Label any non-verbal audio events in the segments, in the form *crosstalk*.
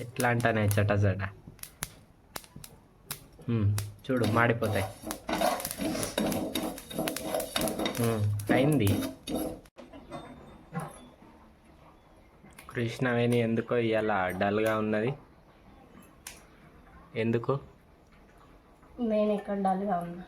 ఎట్లా అంటానే చట చట చూడు మాడిపోతాయి. అయింది. కృష్ణవేణి ఎందుకో ఇవాళ డల్గా ఉన్నది? ఎందుకు? నేను ఇక్కడ డల్గా ఉన్నా?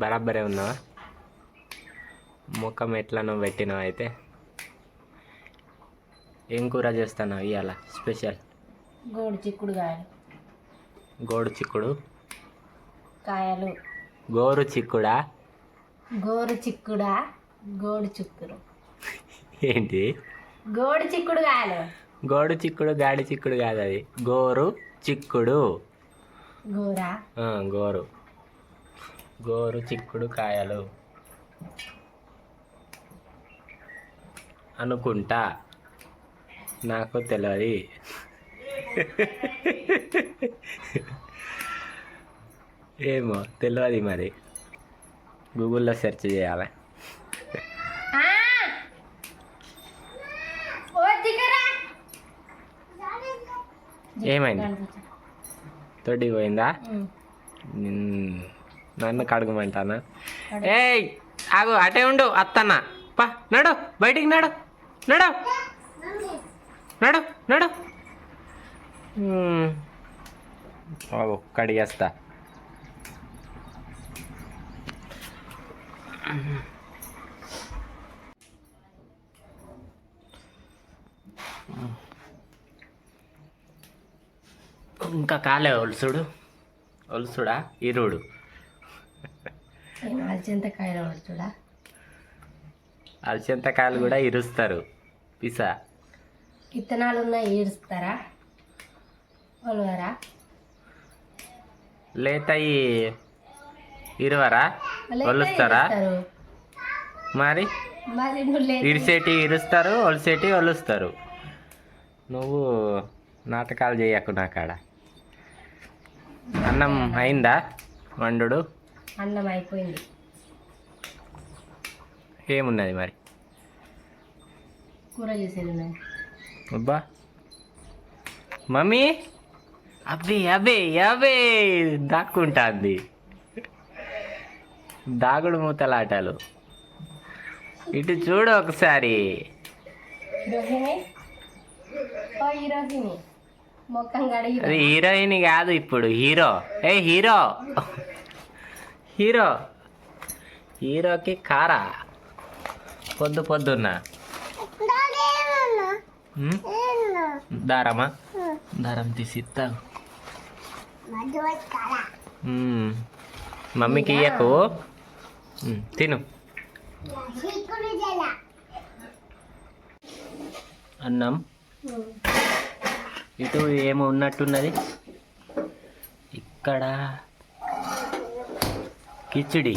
బరాబరే ఉన్నావా? ముఖం ఎట్లనో పెట్టినావు అయితే? ఏం కూర చేస్తున్నావు ఇవాళ స్పెషల్? గోడు చిక్కుడు కాయలు గోడు చిక్కుడు. కాయలు. గోరు చిక్కుడా? గోరు చిక్కుడా? గోడు చిక్కుడు. ఏంటి? గోడు చిక్కుడు కాయలు. గోడు చిక్కుడు గాడి చిక్కుడు కాదు అది. గోరు చిక్కుడు. గోరా? గోరు. గోరు చిక్కుడు కాయలు. అనుకుంటా. నాకు తెలియదు *laughs* ఏమో తెలియదు మరి. గూగుల్లో సెర్చ్ చేయాలి. ఏమైంది? తొడి పోయిందా? నిన్- నన్ను కడగమంటానా? ఏయ్ ఆగు అటే ఉండు అత్తన్న. పా నడు బయటికి నడు నడు. నడు నడు. కడిగేస్తా. ఇంకా కాలే ఒలుసుడు. ఒలుసుడా? ఇరుడు నేను అల్చెంత కాయలు చూడా అలసంతకాయలు కూడా ఇరుస్తారు. పిసా. విత్తనాలు ఉన్నాయి ఈడుస్తారా ఒలవరా? లేతయి ఇరువరా? ఒలుస్తారా. మరి? ఇరిసేటి ఇరుస్తారు ఒలిసేటి ఒలుస్తారు. నువ్వు నాటకాలు చేయకు నా కాడ. అన్నం అయిందా వండుడు? అన్నం అయిపోయింది. ఏమున్నది మరి? కూర చేసేది అబ్బా. మమ్మీ? అబ్బే అబ్బే అబ్బే దాక్కుంటాంది. దాగుడు మూతలాటలు. ఇటు చూడు ఒకసారి. అది హీరోయిన్ కాదు ఇప్పుడు హీరో. ఏ హీరో. హీరో. హీరోకి కారా? పొద్దు పొద్దున్న? దారమా? దారం తీసి. మమ్మీకి ఇయ్యకు. తిను. అన్నం. ఇటు ఏమో ఉన్నట్టున్నది. ఇక్కడ కిచిడి.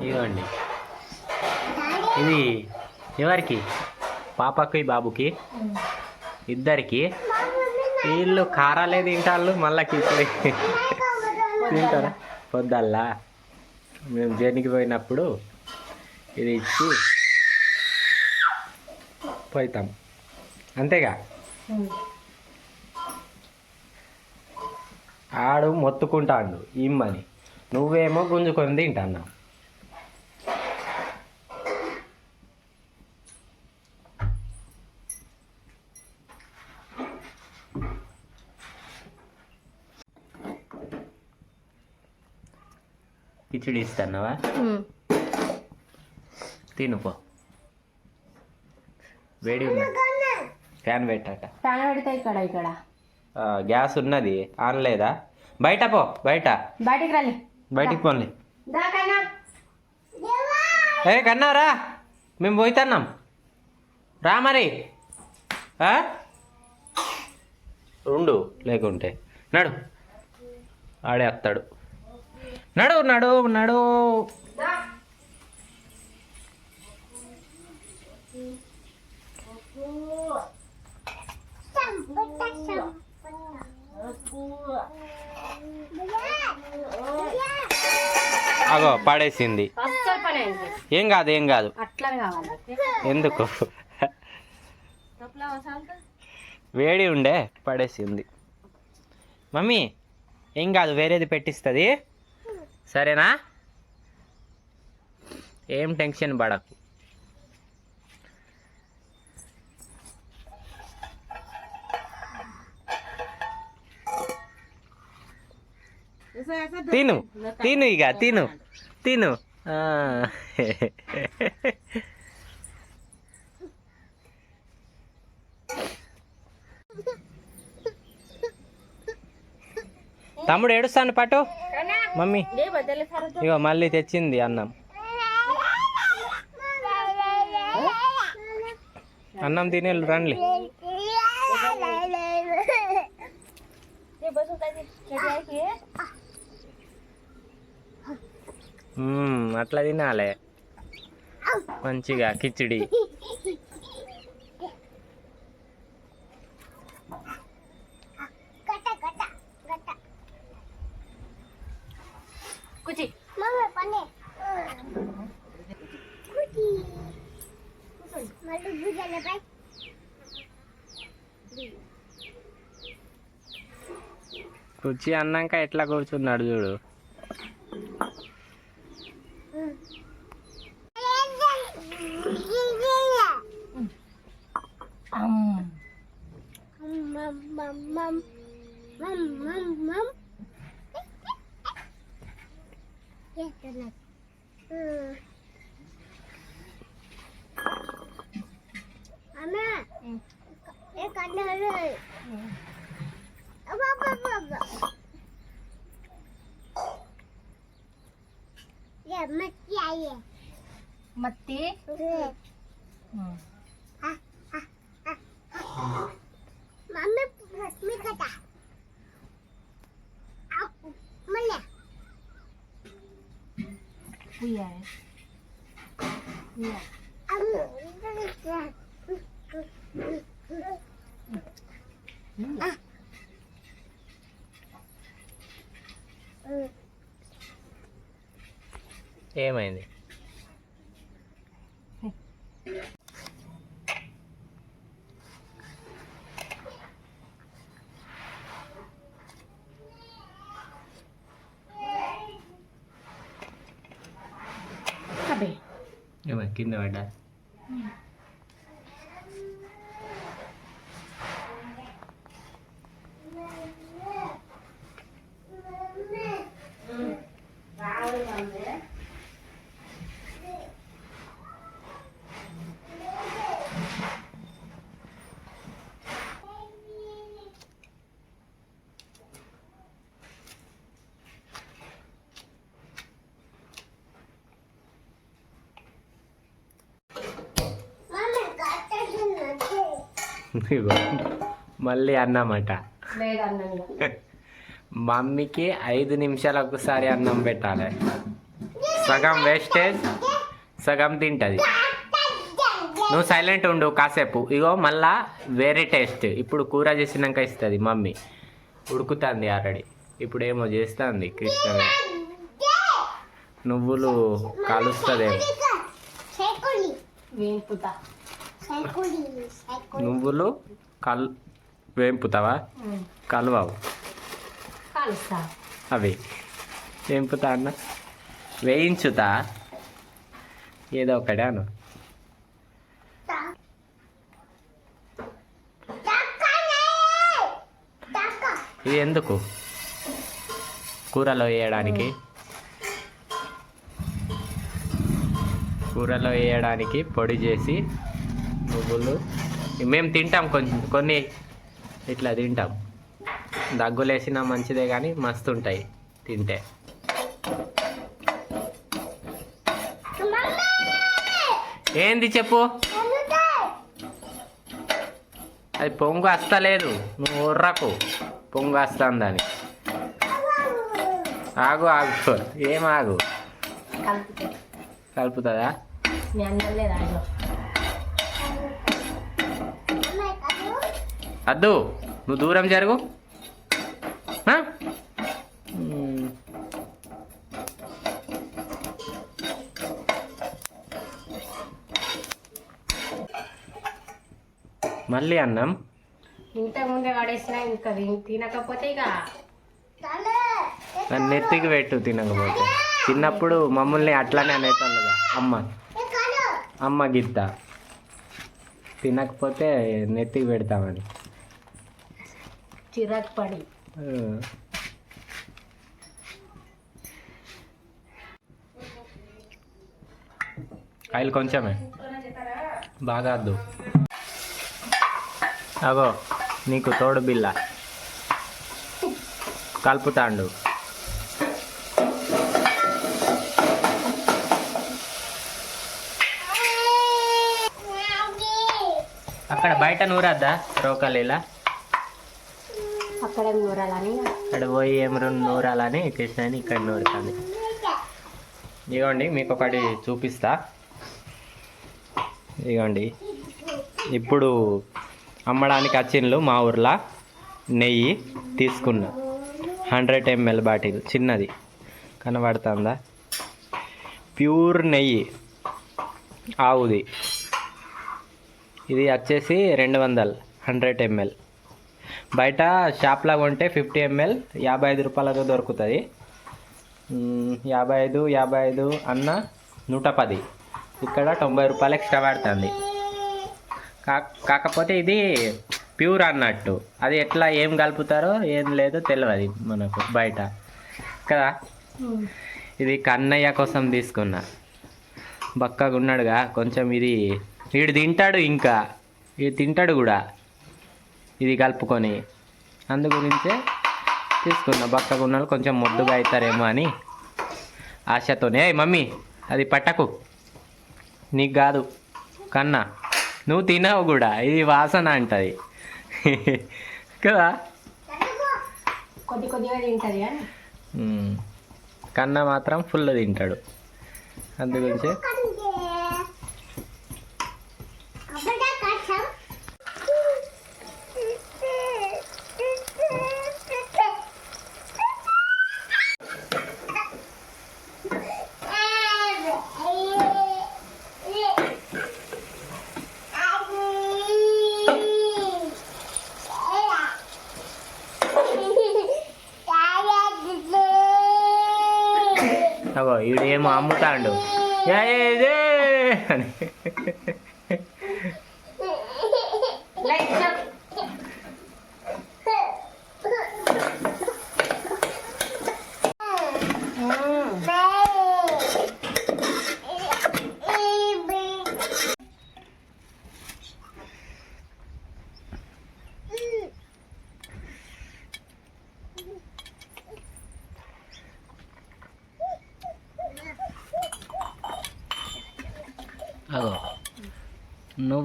ఇవ్వండి. ఇది ఎవరికి? పాపకి బాబుకి. ఇద్దరికి. వీళ్ళు కారాలే తింటాళ్ళు మళ్ళా కిచిడి తింటారా? పొద్దల్లా? మేము జర్నీకి పోయినప్పుడు ఇది ఇచ్చి పోతాం. అంతేగా? ఆడు మొత్తుకుంటాడు ఇమ్మని. నువ్వేమో గుంజుకొని తింటాన్నావు. కిచిడి ఇస్తున్నావా తిను పో వేడి ఫ్యాన్ పెట్టాట ఫ్యాన్ పెడితే ఇక్కడ ఇక్కడ గ్యాస్ ఉన్నది ఆన్ లేదా బయట పో బయట బయటికి రండి బయటికి పోన్లే ఏ కన్నారా మేము పోతున్నాం రా మరి? ఉండు లేకుంటే నడు ఆడే వస్తాడు నడు నడు నడు. అగో పడేసింది. ఏం కాదు ఏం కాదు. ఎందుకు? వేడి ఉండే పడేసింది. మమ్మీ ఏం కాదు వేరేది పెట్టిస్తుంది. సరేనా? ఏం టెన్షన్ పడకు. తిను తిను ఇక తిను తిను. ఆ. తమ్ముడు ఏడుస్తాను పట్టు. మమ్మీ. ఇగో మళ్ళీ తెచ్చింది అన్నం. అన్నం తినేళ్ళు రండి. అట్లా తినాలే. మంచిగా కిచిడి. కుచి. కుర్చీ అన్నాక ఎట్లా కూర్చున్నాడు చూడు. మత్తి మమ్మీ మీ కదా మళ్ళీ ఉయ్యాలి ఏమైంది అబ్బే ఏమైంది కింద పడ్డా మమ్మీ కట్టేసినట్టు ఇగో మళ్ళీ అన్నమాట. మమ్మీకి ఐదు నిమిషాలకు ఒకసారి అన్నం పెట్టాలి. సగం వేస్టేజ్ సగం తింటుంది. నువ్వు సైలెంట్ ఉండు కాసేపు. ఇగో మళ్ళా వేరే టేస్ట్ ఇప్పుడు కూర చేసినాక ఇస్తుంది మమ్మీ. ఉడుకుతుంది ఆల్రెడీ ఇప్పుడు ఏమో చేస్తుంది కృష్ణ నువ్వులు కాలుస్తుందేమో. నువ్వులు కల్ వేంపుతావా? కలవావు. అవి వేంపుతా అన్న? వేయించుతా? ఏదో ఒకటి అను. ఇది ఎందుకు? కూరలో వేయడానికి? కూరలో వేయడానికి పొడి చేసి నువ్వులు మేము తింటాం కొంచెం కొన్ని ఇట్లా తింటాం. దగ్గులేసినా మంచిదే కానీ మస్తు ఉంటాయి తింటే. ఏంది చెప్పు? అది పొంగు వస్తలేదు నువ్వు ఉర్రకు పొంగు వస్తుందని ఆగు ఆగు. ఏం ఆగు? కలుపుతా. కలుపుతుందా మీ అన్నం లేదా అయ్యో అద్దు నువ్వు దూరం జరుగు. మళ్ళీ అన్నం. ఇంతకు ముందే వాడేసిన ఇంకా తిన- తినకపోతే ఇక. నన్ను నెత్తికి పెట్టు తినకపోతే. చిన్నప్పుడు మమ్మల్ని అట్లానే అనేటోళ్ళుగా. అమ్మ. అమ్మ గిత్త. తినకపోతే నెత్తికి పెడతామని. చిరాకు పడి. ఆయిల్ కొంచెమే. బాగా వద్దు అగో నీకు తోడు బిల్ల కలుపుతాండు. అక్కడ బయట నూరద్దా రోకలీలా? అక్కడ నూరాలని. అక్కడ పోయి ఏం నూరాలని కృష్ణని ఇక్కడ నూరుతుంది. ఇదిగోండి మీకు ఒకటి చూపిస్తా. ఇదిగోండి ఇప్పుడు అమ్మడానికి వచ్చిండ్లు మా ఊర్లో నెయ్యి తీసుకున్నా. హండ్రెడ్ ఎంఎల్ బాటిల్ చిన్నది. కనబడుతుందా? ప్యూర్ నెయ్యి ఆవుది. ఇది వచ్చేసి రెండు వందలు హండ్రెడ్ ఎంఎల్. బయట షాప్లో కొంటే ఫిఫ్టీ ఎంఎల్ యాభై ఐదు రూపాయలతో దొరుకుతుంది. యాభై ఐదు యాభై ఐదు అన్న నూట పది. ఇక్కడ తొంభై రూపాయలు ఎక్స్ట్రా పడుతుంది. కా కాకపోతే ఇది ప్యూర్ అన్నట్టు. అది ఎట్లా ఏం కలుపుతారో ఏం లేదో తెలియదు మనకు బయట. కదా? ఇది కన్నయ్య కోసం తీసుకున్నా. బక్కగా ఉన్నాడుగా కొంచెం ఇది వీడు తింటాడు ఇంకా. ఇది తింటాడు కూడా. ఇది కలుపుకొని అందు గురించే తీసుకున్నా బక్కగా ఉన్న వాళ్ళు కొంచెం ముద్దుగా అవుతారేమో అని ఆశతోనే. "ఏయ్ మమ్మీ అది పట్టకు. నీకు కాదు కన్నా. నువ్వు తినవు కూడా ఇది వాసన అంటది. *laughs* కదా? కొద్ది కొద్దిగా తింటది. కన్నా మాత్రం ఫుల్ తింటాడు. అందు ఈడేమో అమ్ముతాండు. అని.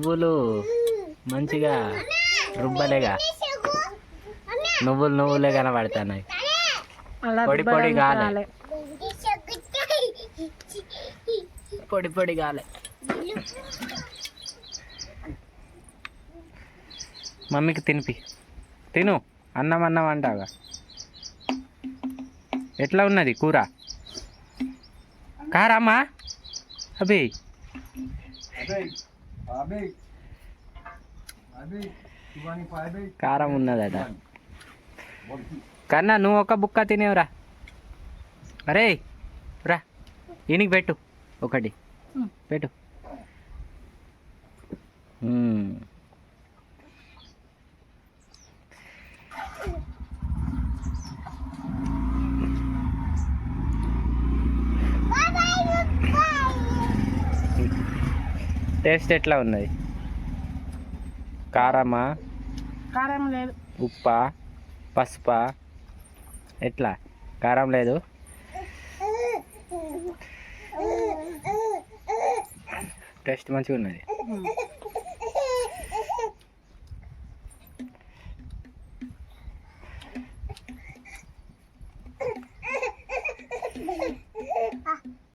నువ్వులు మంచిగా రుబ్బలేగా? నువ్వులు నువ్వులే కనబడుతున్నాయి. పొడి పొడి కాలే పొడి పొడి కాలే మమ్మీకి తినిపి. తిను. అన్నం అన్నం అంటాగా. ఎట్లా ఉన్నది కూర? కారమ్మా? అభి కారం ఉన్నదట. కన్నా నువ్వు ఒక బుక్క తినేవురా. అరే రా. ఈయనకి పెట్టు. ఒకటి. పెట్టు. టేస్ట్ ఎట్లా ఉన్నది? కారమా? కారం లేదు. ఉప్పా? పసుపా? ఎట్లా? కారం లేదు? టేస్ట్ మంచిగా ఉన్నది